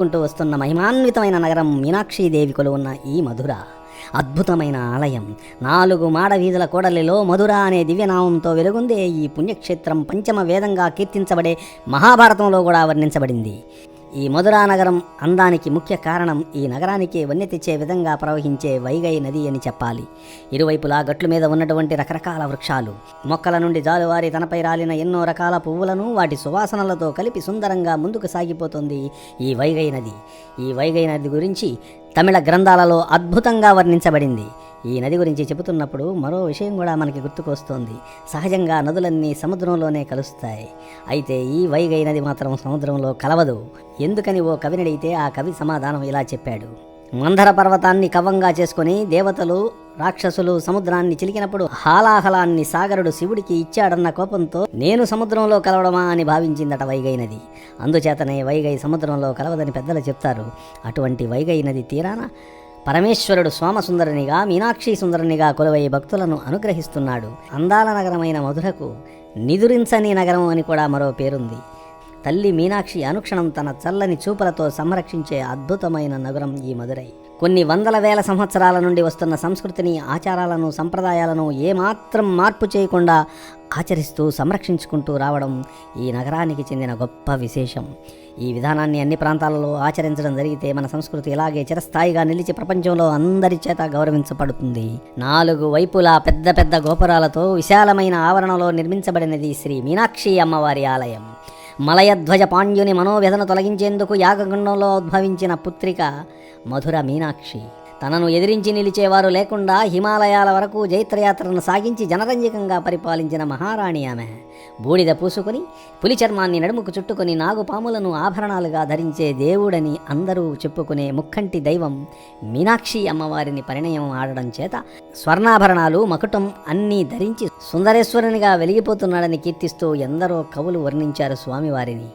కుంటూ వస్తున్న మహిమాన్వితమైన నగరం మీనాక్షీదేవి కొలువున్న ఈ మధుర. అద్భుతమైన ఆలయం. నాలుగు మాడ వీధుల కోడలిలో మధుర అనే దివ్యనామంతో వెలుగుందే ఈ పుణ్యక్షేత్రం పంచమ వేదంగా కీర్తించబడే మహాభారతంలో కూడా వర్ణించబడింది. ఈ మధురా నగరం అందానికి ముఖ్య కారణం ఈ నగరానికి వన్నె తెచ్చే విధంగా ప్రవహించే వైగై నది అని చెప్పాలి. ఇరువైపులా గట్లు మీద ఉన్నటువంటి రకరకాల వృక్షాలు మొక్కల నుండి జాలువారి తనపై రాలిన ఎన్నో రకాల పువ్వులను వాటి సువాసనలతో కలిపి సుందరంగా ముందుకు సాగిపోతుంది ఈ వైగై నది. ఈ వైగై నది గురించి తమిళ గ్రంథాలలో అద్భుతంగా వర్ణించబడింది. ఈ నది గురించి చెబుతున్నప్పుడు మరో విషయం కూడా మనకి గుర్తుకొస్తోంది. సహజంగా నదులన్నీ సముద్రంలోనే కలుస్తాయి. అయితే ఈ వైగై నది మాత్రం సముద్రంలో కలవదు. ఎందుకని ఓ కవిని అడిగితే ఆ కవి సమాధానం ఇలా చెప్పాడు. మందర పర్వతాన్ని కవ్వంగా చేసుకుని దేవతలు రాక్షసులు సముద్రాన్ని చిలికినప్పుడు హాలాహలాన్ని సాగరుడు శివుడికి ఇచ్చాడన్న కోపంతో నేను సముద్రంలో కలవడమా అని భావించిందట వైగై నది. అందుచేతనే వైగై సముద్రంలో కలవదని పెద్దలు చెప్తారు. అటువంటి వైగై నది తీరాన? పరమేశ్వరుడు సోమసుందరునిగా మీనాక్షి సుందరునిగా కొలువై భక్తులను అనుగ్రహిస్తున్నాడు. అందాల నగరమైన మధురకు నిదురించని నగరం అని కూడా మరో పేరుంది. తల్లి మీనాక్షి అనుక్షణం తన చల్లని చూపులతో సంరక్షించే అద్భుతమైన నగరం ఈ మధురై. కొన్ని వందల వేల సంవత్సరాల నుండి వస్తున్న సంస్కృతిని ఆచారాలను సంప్రదాయాలను ఏమాత్రం మార్పు చేయకుండా ఆచరిస్తూ సంరక్షించుకుంటూ రావడం ఈ నగరానికి చెందిన గొప్ప విశేషం. ఈ విధానాన్ని అన్ని ప్రాంతాలలో ఆచరించడం జరిగితే మన సంస్కృతి ఇలాగే చిరస్థాయిగా నిలిచి ప్రపంచంలో అందరి చేత గౌరవించబడుతుంది. నాలుగు వైపులా పెద్ద పెద్ద గోపురాలతో విశాలమైన ఆవరణలో నిర్మించబడినది శ్రీ మీనాక్షి అమ్మవారి ఆలయం. మలయధ్వజ పాండ్యుని మనోవ్యధను తొలగించేందుకు యాగగుండంలో ఉద్భవించిన పుత్రిక మధుర మీనాక్షి. తనను ఎదిరించి నిలిచేవారు లేకుండా హిమాలయాల వరకు జైత్రయాత్రను సాగించి జనరంజకంగా పరిపాలించిన మహారాణి ఆమె. బూడిద పూసుకొని పులి చర్మాన్ని నడుముకు చుట్టుకొని నాగుపాములను ఆభరణాలుగా ధరించే దేవుడని అందరూ చెప్పుకునే ముక్కంటి దైవం మీనాక్షి అమ్మవారిని పరిణయం ఆడడం చేత స్వర్ణాభరణాలు మకుటం అన్నీ ధరించి సుందరేశ్వరునిగా వెలిగిపోతున్నాడని కీర్తిస్తూ ఎందరో కవులు వర్ణించారు స్వామివారిని.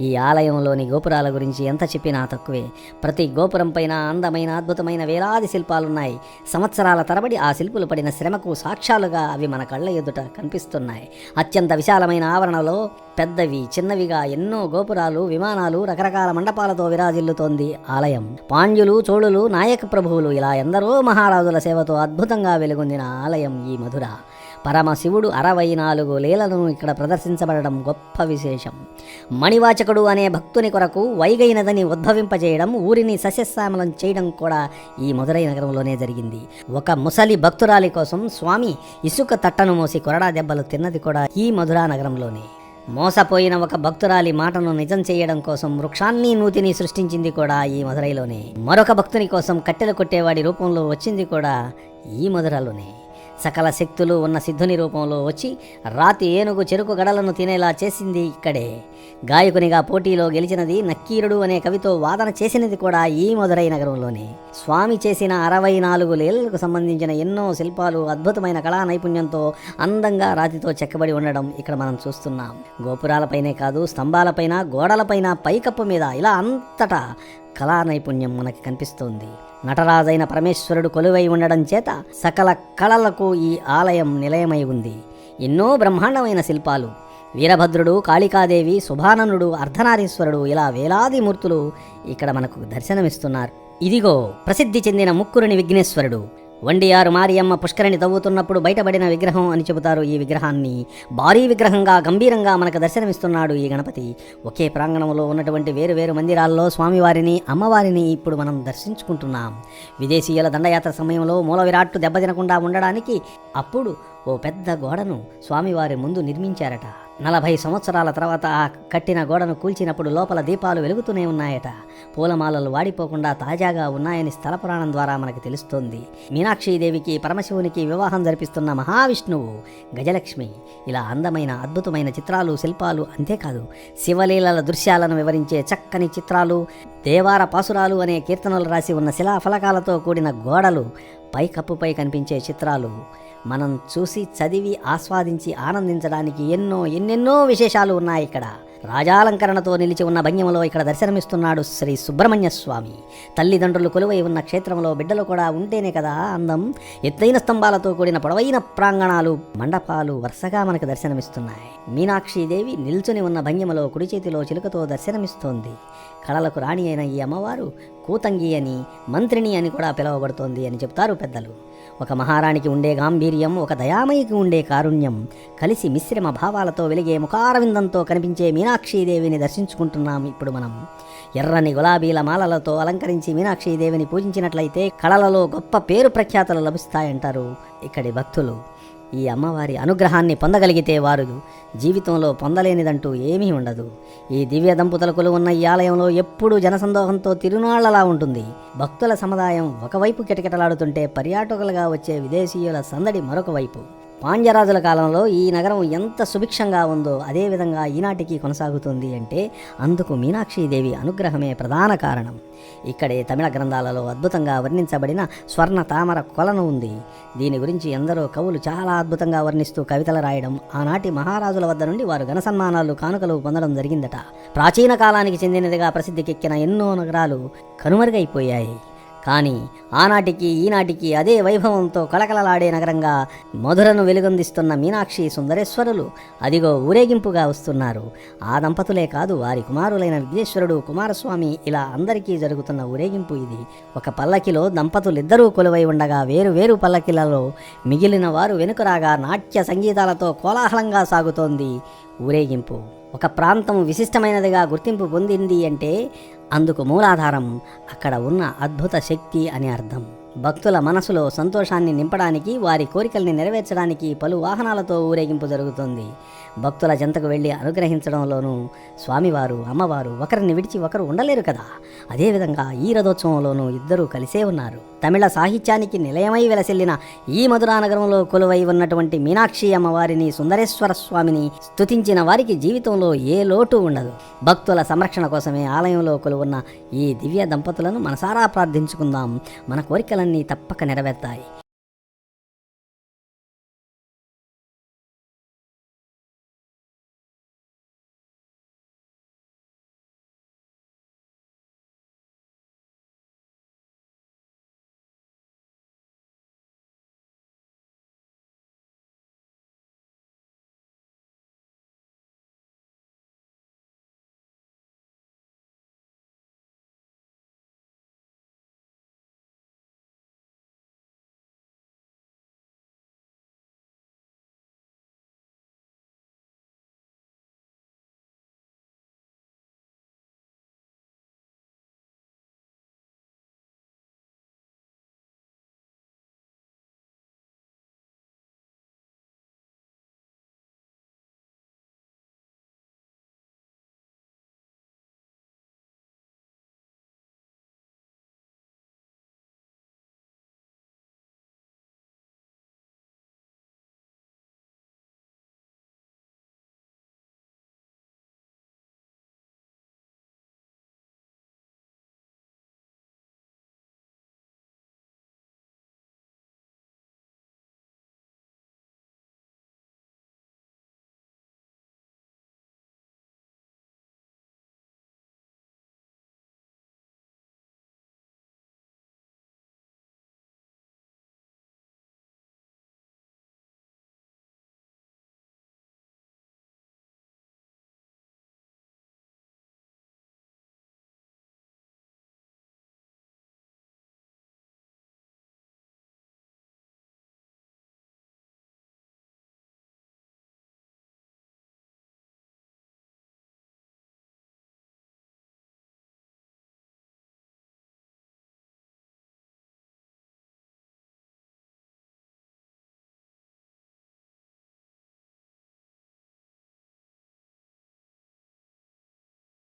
ఈ ఆలయంలోని గోపురాల గురించి ఎంత చెప్పినా తక్కువే. ప్రతి గోపురం పైన అందమైన అద్భుతమైన వేలాది శిల్పాలున్నాయి. సంవత్సరాల తరబడి ఆ శిల్పులు పడిన శ్రమకు సాక్ష్యాలుగా అవి మన కళ్ళ ఎదుట కనిపిస్తున్నాయి. అత్యంత విశాలమైన ఆవరణలో పెద్దవి చిన్నవిగా ఎన్నో గోపురాలు విమానాలు రకరకాల మండపాలతో విరాజిల్లుతోంది ఆలయం. పాండ్యులు చోళులు నాయక ప్రభువులు ఇలా ఎందరో మహారాజుల సేవతో అద్భుతంగా వెలుగొందిన ఆలయం ఈ మధుర. పరమశివుడు అరవై నాలుగు లీలను ఇక్కడ ప్రదర్శించబడడం గొప్ప విశేషం. మణివాచకుడు అనే భక్తుని కొరకు వైగైనదని ఉద్భవింపజేయడం ఊరిని సస్యశ్యామలం చేయడం కూడా ఈ మధురై నగరంలోనే జరిగింది. ఒక ముసలి భక్తురాలి కోసం స్వామి ఇసుక తట్టను మోసి కొరడా దెబ్బలు తిన్నది కూడా ఈ మధురా నగరంలోనే. మోసపోయిన ఒక భక్తురాలి మాటను నిజం చేయడం కోసం వృక్షాన్ని నూతిని సృష్టించింది కూడా ఈ మధురైలోనే. మరొక భక్తుని కోసం కట్టెలు కొట్టేవాడి రూపంలో వచ్చింది కూడా ఈ మధురలోనే. సకల శక్తులు ఉన్న సిద్ధుని రూపంలో వచ్చి రాతి ఏనుగు చెరుకు గడలను తినేలా చేసింది ఇక్కడే. గాయకునిగా పోటీలో గెలిచినది నక్కీరుడు అనే కవితో వాదన చేసినది కూడా ఈ మధురై నగరంలోనే. స్వామి చేసిన అరవై నాలుగు లీలలకు సంబంధించిన ఎన్నో శిల్పాలు అద్భుతమైన కళా నైపుణ్యంతో అందంగా రాతితో చెక్కబడి ఉండడం ఇక్కడ మనం చూస్తున్నాం. గోపురాలపైనే కాదు స్తంభాలపైన గోడలపైన పైకప్పు మీద ఇలా అంతటా కళా నైపుణ్యం మనకి కనిపిస్తోంది. నటరాజైన పరమేశ్వరుడు కొలువై ఉండడం చేత సకల కళలకు ఈ ఆలయం నిలయమై ఉంది. ఎన్నో బ్రహ్మాండమైన శిల్పాలు. వీరభద్రుడు కాళికాదేవి శుభానందుడు అర్ధనారీశ్వరుడు ఇలా వేలాది మూర్తులు ఇక్కడ మనకు దర్శనమిస్తున్నారు. ఇదిగో ప్రసిద్ధి చెందిన ముక్కురుని విఘ్నేశ్వరుడు. వండియారు మారియమ్మ పుష్కరిణి తవ్వుతున్నప్పుడు బయటపడిన విగ్రహం అని చెబుతారు ఈ విగ్రహాన్ని. భారీ విగ్రహంగా గంభీరంగా మనకు దర్శనమిస్తున్నాడు ఈ గణపతి. ఒకే ప్రాంగణంలో ఉన్నటువంటి వేరు వేరు మందిరాల్లో స్వామివారిని అమ్మవారిని ఇప్పుడు మనం దర్శించుకుంటున్నాం. విదేశీయుల దండయాత్ర సమయంలో మూల విరాట్టు దెబ్బతినకుండా ఉండడానికి అప్పుడు ఓ పెద్ద గోడను స్వామివారి ముందు నిర్మించారట. నలభై సంవత్సరాల తర్వాత ఆ కట్టిన గోడను కూల్చినప్పుడు లోపల దీపాలు వెలుగుతూనే ఉన్నాయట. పూలమాలలు వాడిపోకుండా తాజాగా ఉన్నాయని స్థల పురాణం ద్వారా మనకు తెలుస్తోంది. మీనాక్షీదేవికి పరమశివునికి వివాహం జరిపిస్తున్న మహావిష్ణువు గజలక్ష్మి. ఇలా అందమైన అద్భుతమైన చిత్రాలు శిల్పాలు అంతేకాదు శివలీలల దృశ్యాలను వివరించే చక్కని చిత్రాలు దేవార పాసురాలు అనే కీర్తనలు రాసి ఉన్న శిలాఫలకాలతో కూడిన గోడలు పైకప్పుపై కనిపించే చిత్రాలు. మనం చూసి చదివి ఆస్వాదించి ఆనందించడానికి ఎన్నో ఎన్నెన్నో విశేషాలు ఉన్నాయి ఇక్కడ. రాజాలంకరణతో నిలిచి ఉన్న భంగిమలో ఇక్కడ దర్శనమిస్తున్నాడు శ్రీ సుబ్రహ్మణ్య స్వామి. తల్లిదండ్రులు కొలువై ఉన్న క్షేత్రంలో బిడ్డలు కూడా ఉంటేనే కదా అందం. ఎత్తైన స్తంభాలతో కూడిన పొడవైన ప్రాంగణాలు మండపాలు వరుసగా మనకు దర్శనమిస్తున్నాయి. మీనాక్షీదేవి నిల్చుని ఉన్న భంగిమలో కుడి చేతిలో చిలుకతో దర్శనమిస్తోంది. కళలకు రాణి అయిన ఈ అమ్మవారు కూతంగి అని మంత్రిని అని కూడా పిలువబడుతోంది అని చెప్తారు పెద్దలు. ఒక మహారాణికి ఉండే గాంభీర్యం ఒక దయామయికి ఉండే కారుణ్యం. కలిసి మిశ్రమ భావాలతో వెలిగే ముఖారవిందంతో కనిపించే మీనాక్షీదేవిని దర్శించుకుంటున్నాం ఇప్పుడు మనం. ఎర్రని గులాబీల మాలలతో అలంకరించి మీనాక్షీదేవిని పూజించినట్లయితే కళలలో గొప్ప పేరు ప్రఖ్యాతలు లభిస్తాయంటారు ఇక్కడి భక్తులు. ఈ అమ్మవారి అనుగ్రహాన్ని పొందగలిగితే వారు జీవితంలో పొందలేనిదంటూ ఏమీ ఉండదు. ఈ దివ్య దంపతులకులు ఉన్న ఈ ఆలయంలో ఎప్పుడూ జనసందోహంతో తిరునాళ్ళలా ఉంటుంది. భక్తుల సముదాయం ఒకవైపు కిటకిటలాడుతుంటే పర్యాటకులుగా వచ్చే విదేశీయుల సందడి మరొక వైపు పాండ్యరాజుల కాలంలో ఈ నగరం ఎంత సుభిక్షంగా ఉందో అదేవిధంగా ఈనాటికి కొనసాగుతుంది అంటే అందుకు మీనాక్షీదేవి అనుగ్రహమే ప్రధాన కారణం. ఇక్కడే తమిళ గ్రంథాలలో అద్భుతంగా వర్ణించబడిన స్వర్ణ తామర కొలను ఉంది. దీని గురించి ఎందరో కవులు చాలా అద్భుతంగా వర్ణిస్తూ కవితలు రాయడం ఆనాటి మహారాజుల వద్ద నుండి వారు ఘన సన్మానాలు కానుకలు పొందడం జరిగిందట. ప్రాచీన కాలానికి చెందినదిగా ప్రసిద్ధికెక్కిన ఎన్నో నగరాలు కనుమరుగైపోయాయి. కానీ ఆనాటికి ఈనాటికి అదే వైభవంతో కళకళలాడే నగరంగా మధురను వెలుగొందిస్తున్న మీనాక్షి సుందరేశ్వరులు అదిగో ఊరేగింపుగా వస్తున్నారు. ఆ దంపతులే కాదు వారి కుమారులైన విఘ్నేశ్వరుడు కుమారస్వామి ఇలా అందరికీ జరుగుతున్న ఊరేగింపు ఇది. ఒక పల్లకిలో దంపతులిద్దరూ కొలువై ఉండగా వేరు వేరు పల్లకిలలో మిగిలిన వారు వెనుకరాగా నాట్య సంగీతాలతో కోలాహలంగా సాగుతోంది ఊరేగింపు. ఒక ప్రాంతం విశిష్టమైనదిగా గుర్తింపు పొందింది అంటే అందుకు మూలాధారం అక్కడ ఉన్న అద్భుత శక్తి అని అర్థం. భక్తుల మనసులో సంతోషాన్ని నింపడానికి వారి కోరికల్ని నెరవేర్చడానికి పలు వాహనాలతో ఊరేగింపు జరుగుతుంది. భక్తుల జంతకు వెళ్ళి అనుగ్రహించడంలోనూ స్వామివారు అమ్మవారు ఒకరిని విడిచి ఒకరు ఉండలేరు కదా. అదేవిధంగా ఈ రథోత్సవంలోనూ ఇద్దరూ కలిసే ఉన్నారు. తమిళ సాహిత్యానికి నిలయమై వెలసిల్లిన ఈ మధురానగరంలో కొలువై ఉన్నటువంటి మీనాక్షి అమ్మవారిని సుందరేశ్వర స్వామిని స్తుతించిన వారికి జీవితంలో ఏ లోటు ఉండదు. భక్తుల సంరక్షణ కోసమే ఆలయంలో కొలువున్న ఈ దివ్య దంపతులను మనసారా ప్రార్థించుకుందాం. మన కోరికలన్నీ తప్పక నెరవేర్తాయి.